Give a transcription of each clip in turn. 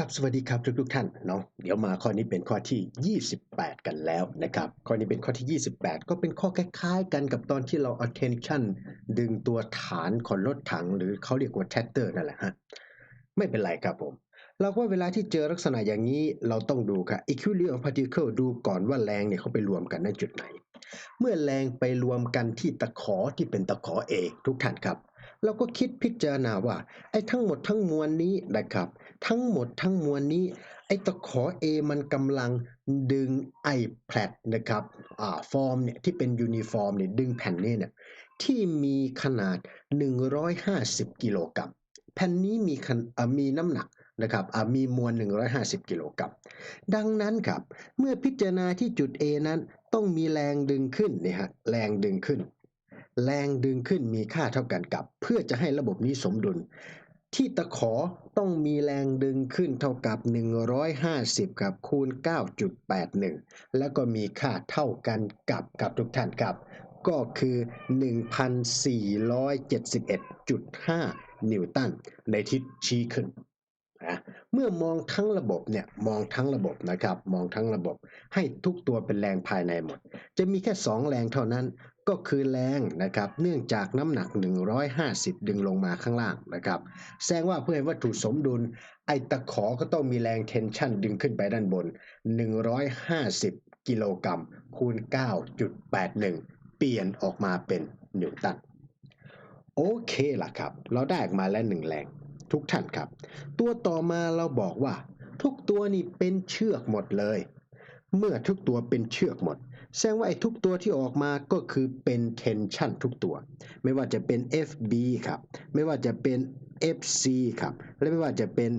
ครับสวัสดีครับทุกทุกท่านเนาะเดี๋ยวมาข้อนี้เป็นข้อที่ 28 กันแล้วนะครับข้อนี้เป็นข้อที่ 28 ก็เป็นข้อคล้ายๆ กันกับตอนที่เรา attention ดึงตัวฐานของรถถัง หรือเขาเรียกว่า tractor นั่นแหละฮะไม่เป็นไรครับผมเราก็เวลาที่เจอลักษณะอย่างนี้เราต้องดูค่ะ equilibrium particle ดูก่อนว่าแรงเนี่ยเขาไปรวมกันในจุดไหน เมื่อแรงไปรวมกันที่ตะขอที่เป็นตะขอเอกทุกท่านครับ เราก็คิดพิจารณาว่าไอ้ทั้งหมดทั้งมวลนี้นะครับ ทั้งหมดทั้งมวลนี้ ไอ้ตะขอ A มันกำลังดึงไอ้แพลตนะครับอ่าฟอร์มเนี่ยที่เป็นยูนิฟอร์มเนี่ยดึงแผ่นนี้เนี่ยที่มีขนาด 150 กิโลกรัมแผ่นนี้มีมีน้ำหนักนะครับมีมวล 150 กิโลกรัมดังนั้นครับ เมื่อพิจารณาที่จุด A นั้นต้องมีแรงดึงขึ้นเนี่ยฮะแรงดึงขึ้น แรงดึงขึ้นมีค่าเท่ากันกับ เพื่อจะให้ระบบนี้สมดุล ที่ตะขอต้องมีแรงดึงขึ้นเท่ากับ 150 กับคูณ 9.81 แล้วก็มีค่าเท่ากันกับกับทุกท่านครับ ก็คือ 1,471.5 นิวตันในทิศชี้ขึ้น นะเมื่อมองทั้งระบบเนี่ยมองทั้งระบบนะครับมองทั้งระบบให้ทุกตัวเป็นแรงภายในหมด จะมีแค่ 2 แรงเท่านั้นก็คือแรงนะครับเนื่องจากน้ำหนัก 150 ดึงลงมาข้างล่างนะครับแสดงว่าเพื่อให้วัตถุสมดุล ไอตะขอก็ต้องมีแรงเทนชันดึงขึ้นไปด้านบน 150 กิโลกรัมคูณ 9.81 เปลี่ยนออกมาเป็นนิวตันโอเคล่ะครับ เราได้ออกมาแล้วหนึ่งแรง ทุกท่านครับ ตัวต่อมาเราบอกว่า ทุกตัวนี่เป็นเชือกหมดเลย เมื่อทุกตัวเป็นเชือกหมด แสดงว่าไอ้ทุกตัวที่ออกมาก็คือเป็น tension ทุกตัว ไม่ว่าจะเป็น FB ครับ ไม่ว่าจะเป็น FC ครับ และไม่ว่าจะเป็น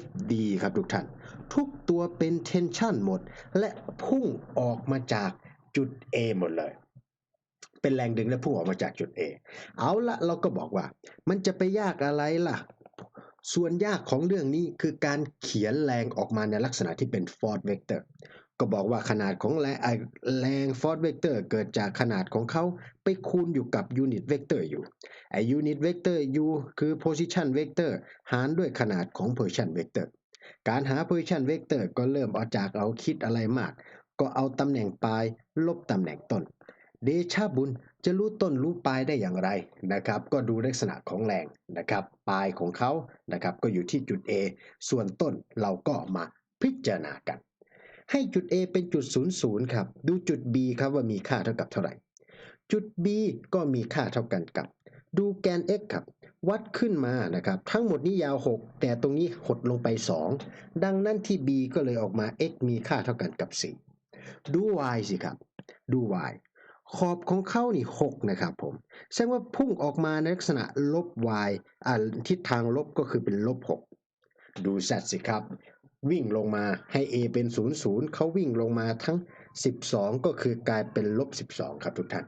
FD ครับทุกท่าน ทุกตัวเป็น tension หมด และพุ่งออกมาจากจุด A หมดเลย เป็นแรงดึงและพุ่งออกมาจากจุด A เอาละเราก็บอกว่า มันจะไปยากอะไรล่ะ ส่วนยากของเรื่องนี้คือการเขียนแรงออกมาในลักษณะที่เป็น Ford Vector ก็บอกว่าขนาดของแรงไอ้แรง Ford Vector เกิดจากขนาดของเขาไปคูณอยู่กับ Unit Vector อร์อยู่ไอ้ Unit Vector U คือ Position Vector หารด้วยขนาดของ Position Vector การหา Position Vector ก็เริ่มเอาจากเอาคิดอะไรมาก ก็เอาตำแหน่งปลายลบตำแหน่งต้น เดชาบุญ จะรู้ต้นรู้ปลายได้อย่างไรนะครับ ก็ดูลักษณะของแรงนะครับ ปลายของเขานะครับก็อยู่ที่จุด A ส่วนต้นเราก็มาพิจารณากัน ให้จุด A เป็นจุด 00 ครับ ดูจุด B ครับว่ามีค่าเท่ากับเท่าไหร่ จุด B ก็มีค่าเท่ากันกับ ดูแกน x ครับ วัดขึ้นมานะครับ ทั้งหมดนี้ยาว 6 แต่ตรงนี้หดลงไป 2 ดังนั้นที่ B ก็เลยออกมา x มีค่าเท่ากันกับ 4 ดู y สิครับ ดู y ขอบของเขานี่ 6 นะครับผม แสดงว่าพุ่งออกมาในลักษณะลบ y อ่าทิศทางลบก็คือเป็นลบ 6 ดู z สิครับ วิ่งลงมาให้ a เป็น 0 0เขาวิ่งลงมาทั้ง 12 ก็คือกลายเป็นลบ 12 ครับทุกท่าน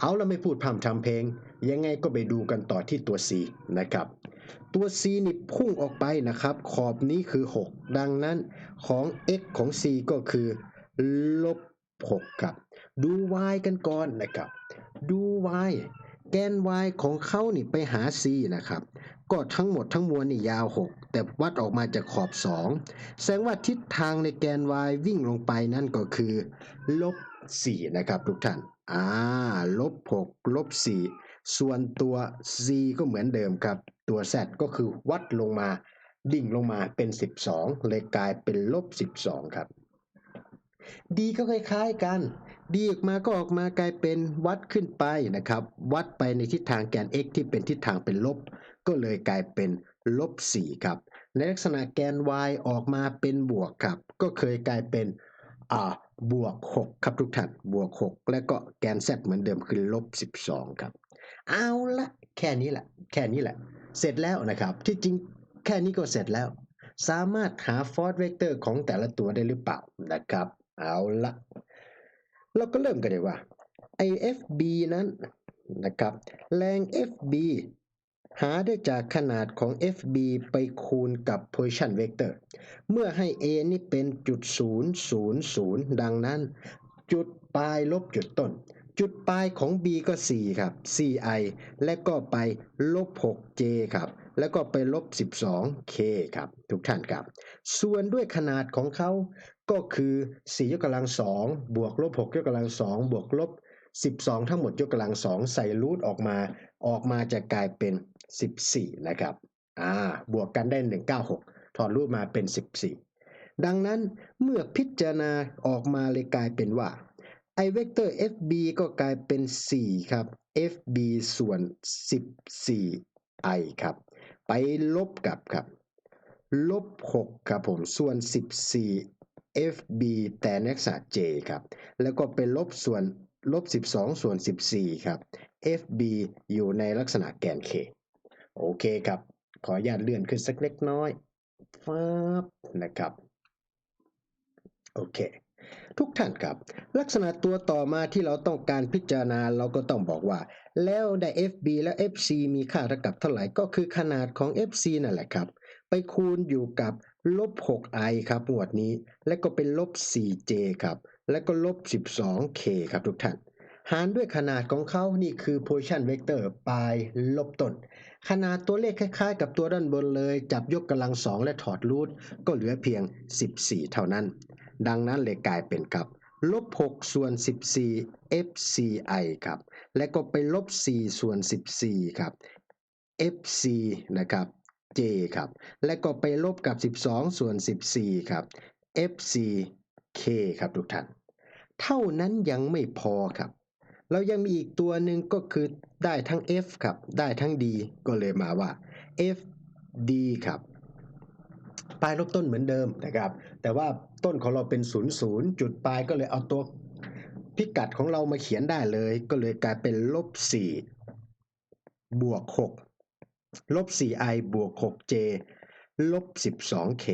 เอาเราไม่พูดพร่ำทำเพลง ยังไงก็ไปดูกันต่อที่ตัว c นะครับ ตัว c นี่พุ่งออกไปนะครับ ขอบนี้คือ 6 ดังนั้นของ x ของ c ก็คือลบ 6 ครับ ดู y กันก่อนนะครับ ดู y แกน y ของเขานี่ไปหา c นะครับ ก็ทั้งหมดทั้งมวลนี่ยาว 6 แต่วัดออกมาจากขอบ 2 แสดงว่าทิศทางในแกน y วิ่งลงไปนั่นก็คือลบ4นะครับทุกท่าน อ่า ลบ6ลบ4ส่วนตัว c ก็เหมือนเดิมครับ ตัว z ก็คือวัดลงมา ดิ่งลงมาเป็น 12 เลยกลายเป็นลบ 12 ครับดีก็คล้ายๆกัน ดีออกมาก็ออกมากลายเป็นวัดขึ้นไปนะครับ วัดไปในทิศทางแกน x ที่เป็นทิศทางเป็นลบ ก็เลยกลายเป็นลบ4ครับ ในลักษณะแกน y ออกมาเป็นบวกครับ ก็เคยกลายเป็นอ่าบวก 6 ครับทุกท่านบวก 6 แล้วก็แกน z เหมือนเดิมคือลบ 12 ครับ เอาละแค่นี้แหละแค่นี้แหละ เสร็จแล้วนะครับ ที่จริงแค่นี้ก็เสร็จแล้ว สามารถหาฟอร์เวกเตอร์ของแต่ละตัวได้หรือเปล่านะครับ เอาละ เราก็เริ่มกันเลยว่า AFB นั้นนะครับแรง FB หาได้จากขนาดของ FB ไปคูณกับ position vector เมื่อให้ A นี่เป็นจุด0 0 0 ดังนั้น จุดปลายลบจุดต้น จุดปลายของ b ก็ 4 ครับ 4i และก็ไปลบ 6j ครับ แล้วก็ไปลบ 12k ครับ ทุกท่านครับ ส่วนด้วยขนาดของเขาก็คือ 4 ยกกำลัง 2 บวกลบ 6 ยกกำลัง 2 บวกลบ 12 ทั้งหมดยกกำลัง 2 ใส่รูทออกมา ออกมาจะกลายเป็น 14 นะครับ อ่า บวกกันได้ 196 ถอดรูทมาเป็น 14 ดังนั้นเมื่อพิจารณาออกมาเลยกลายเป็นว่า i เวกเตอร์ fb ก็กลายเป็น 4 ครับ fb ส่วน 14i ครับ ไปลบกับครับ ลบ 6 ครับผมส่วน 14 fb แต่นักษา j ครับ แล้วก็เป็นลบส่วนลบ 12 ส่วน 14 ครับ fb อยู่ในลักษณะแกน k โอเคครับ ขออนุญาตเลื่อนขึ้นสักเล็กน้อยฟับนะครับ โอเค ทุกท่านครับ ลักษณะตัวต่อมาที่เราต้องการพิจารณาเราก็ต้องบอกว่า แล้วได้ FB และ FC มีค่าเท่ากับเท่าไหร่ก็คือขนาดของ FC นั่นแหละครับ ไปคูณอยู่กับลบ 6i ครับหมวดนี้ และก็เป็นลบ 4j ครับ และก็ลบ 12k ครับทุกท่าน หารด้วยขนาดของเขานี่คือ position vector ปลายลบต้น ขนาดตัวเลขคล้ายๆ กับตัวด้านบนเลย จับยกกำลังสองและถอดรูทก็เหลือเพียง 14 เท่านั้น ดังนั้นเลยกลายเป็นครับลบ6ส่วน 14 fci ครับ และก็ไปลบ 4 ส่วน 14 ครับ fc นะครับ j ครับ และก็ไปลบกับ 12 ส่วน 14 ครับ fc k ครับทุกท่าน เท่านั้นยังไม่พอครับ เรายังมีอีกตัวหนึ่งก็คือได้ทั้ง f ครับ ได้ทั้ง d ก็เลยมาว่า f d ครับ ปลายลบต้นเหมือนเดิมนะครับ แต่ว่าต้นของเราเป็น0 0จุดปลายก็เลยเอาตัวพิกัดของเรามาเขียนได้เลย ก็เลยกลายเป็นลบ4บวก6ลบ 4i บวก 6j ลบ 12k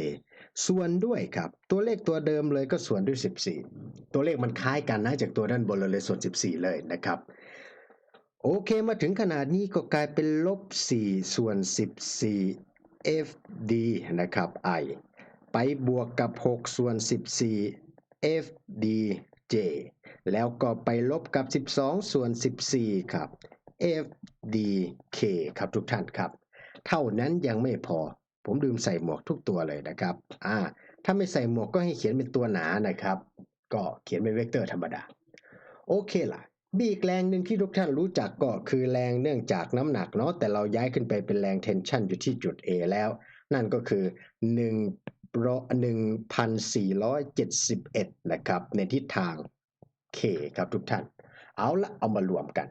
ส่วนด้วยครับ ตัวเลขตัวเดิมเลยก็ส่วนด้วย 14 ตัวเลขมันคล้ายกันนะจากตัวด้านบนเราเลยส่วน 14 เลยนะครับ โอเคมาถึงขนาดนี้ก็กลายเป็นลบ 4 ส่วน 14 fd นะครับ i ไปบวกกับ 6 ส่วน 14 fdj แล้วก็ไปลบกับ 12 ส่วน 14 ครับ fdk ครับทุกท่านครับ เท่านั้นยังไม่พอ ผมลืมใส่หมวกทุกตัวเลยนะครับ อ่า ถ้าไม่ใส่หมวกก็ให้เขียนเป็นตัวหนานะครับ ก็เขียนเป็นเวกเตอร์ธรรมดา โอเคล่ะ บีอีกแรงหนึ่งที่ทุกท่านรู้จักก็คือแรงเนื่องจากน้ำหนักเนาะแต่เราย้ายขึ้นไปเป็นแรงเทนชันอยู่ที่จุด A แล้ว นั่นก็คือ1 1,471 นะครับ ในทิศทาง K ครับทุกท่าน เอาละเอามารวมกัน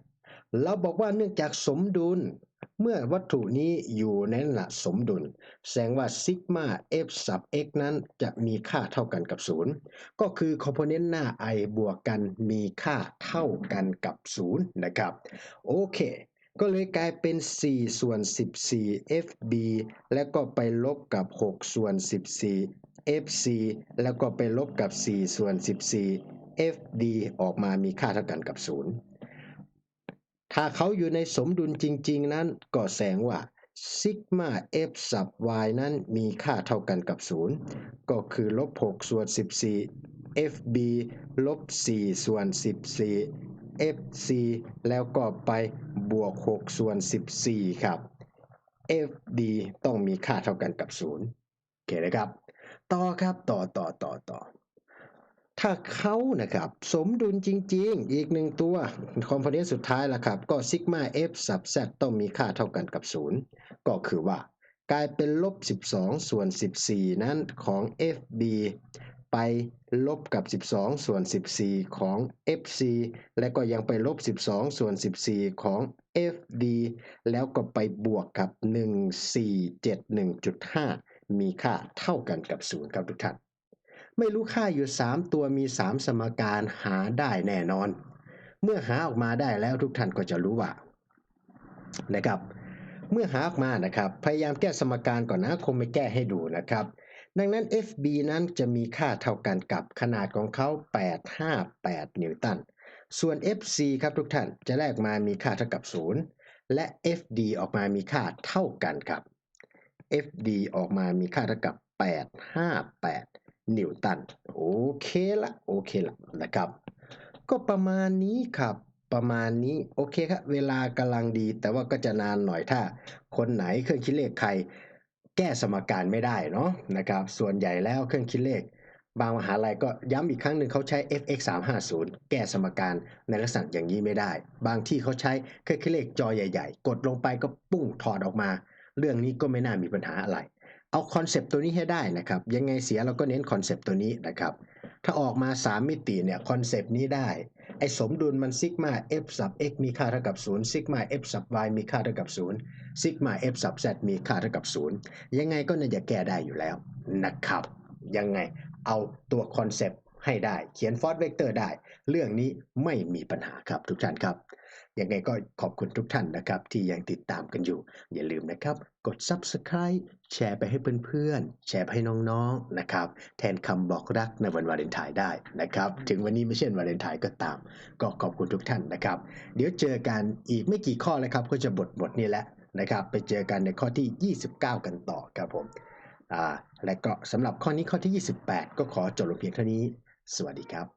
เราบอกว่าเนื่องจากสมดุล เมื่อวัตถุนี้อยู่ในลักษณะสมดุล แสดงว่าซิกมา f sub x นั้นจะมีค่าเท่ากันกับ 0 ก็คือคอมโพเนนต์หน้า i บวกกันมีค่าเท่ากันกับ 0 นะครับ โอเค ก็เลยกลายเป็น 4 ส่วน 14 fb แล้วก็ไปลบกับ 6 ส่วน 14 fc แล้วก็ไปลบกับ 4 ส่วน 14 fd ออกมามีค่าเท่ากันกับ 0 ถ้าเขาอยู่ในสมดุลจริง ๆ นั้นก็แสดงว่าซิกมา f sub y นั้นมีค่าเท่ากันกับ 0 ก็คือลบ 6 ส่วน 14 fb ลบ 4 ส่วน 14 fc แล้วก็ไปบวก 6 ส่วน 14 ครับ fd ต้องมีค่าเท่ากันกับ 0โอเคนะครับ ต่อครับ ต่อต่อต่อต่อ ถ้าเขานะครับสมดุลจริง ๆ อีกหนึ่งตัวคอมโพเนนต์สุดท้ายล่ะครับ ก็ซิกมา f sub z ต้องมีค่าเท่ากันกับ 0 ก็คือว่ากลายเป็นลบ 12 ส่วน 14 นั้นของ fb ไปลบกับ 12 ส่วน 14 ของ fc และก็ยังไปลบ 12 ส่วน 14 ของ fd แล้วก็ไปบวกกับ 1471.5 มีค่าเท่ากันกับ 0 ครับทุกท่าน ไม่รู้ค่าอยู่ 3 ตัวมี 3 สมการหาได้แน่นอน เมื่อหาออกมาได้แล้วทุกท่านก็จะรู้ว่านะครับ เมื่อหาออกมานะครับ พยายามแก้สมการก่อนนะคงไม่แก้ให้ดูนะครับ ดังนั้น FB นั้นจะมีค่าเท่ากันกับขนาดของเขา 858 นิวตัน ส่วน FC ครับทุกท่านจะแลกมามีค่าเท่ากับ 0 และ FD ออกมามีค่าเท่ากันครับ FD ออกมามีค่าเท่ากับ 858 นิวตัน โอเคละโอเคละนะครับ ก็ประมาณนี้ครับประมาณนี้โอเคครับเวลากำลังดี แต่ว่าก็จะนานหน่อยถ้า คนไหนเครื่องคิดเลขใคร แก้สมการไม่ได้เนาะนะครับ ส่วนใหญ่แล้วเครื่องคิดเลข บางมหาลัยก็ย้ำอีกครั้งหนึ่งเขาใช้ fx 350แก้สมการในลักษณะอย่างนี้ไม่ได้ บางที่เขาใช้เครื่องคิดเลขจอใหญ่ ๆ กดลงไปก็ปุ้งถอดออกมา เรื่องนี้ก็ไม่น่ามีปัญหาอะไร เอาคอนเซปต์ตัวนี้ให้ได้นะครับ ยังไงเสียเราก็เน้นคอนเซปต์ตัวนี้นะครับ ถ้าออกมา 3 มิติเนี่ยคอนเซปต์นี้ได้ ไอ้สมดุลมันซิกมา f สับ x มีค่าเท่ากับ0ซิกมา f สับ y มีค่าเท่ากับ0ซิกมา f สับ z มีค่าเท่ากับ 0 ยังไงก็น่าจะแก้ได้อยู่แล้วนะครับ ยังไงเอาตัวคอนเซปต์ให้ได้ เขียนฟอร์ t เวกเตอร์ได้ เรื่องนี้ไม่มีปัญหาครับทุกท่านครับ ยังไงก็ขอบคุณทุกท่านนะครับ ที่ยังติดตามกันอยู่ อย่าลืมนะครับ กด Subscribe แชร์ไปให้เพื่อนๆ แชร์ไปให้น้องๆนะครับ แทนคำบอกรักในวันวาเลนไทน์ได้นะครับ ถึงวันนี้ไม่ใช่วันวาเลนไทน์ก็ตาม ก็ขอบคุณทุกท่านนะครับ เดี๋ยวเจอกันอีกไม่กี่ข้อเลยครับ ก็จะบทบทนี้แหละนะครับ ไปเจอกันในข้อที่ 29 กันต่อครับผมและก็สำหรับข้อนี้ข้อที่ 28 ก็ขอจบลงเพียงเท่านี้ สวัสดีครับ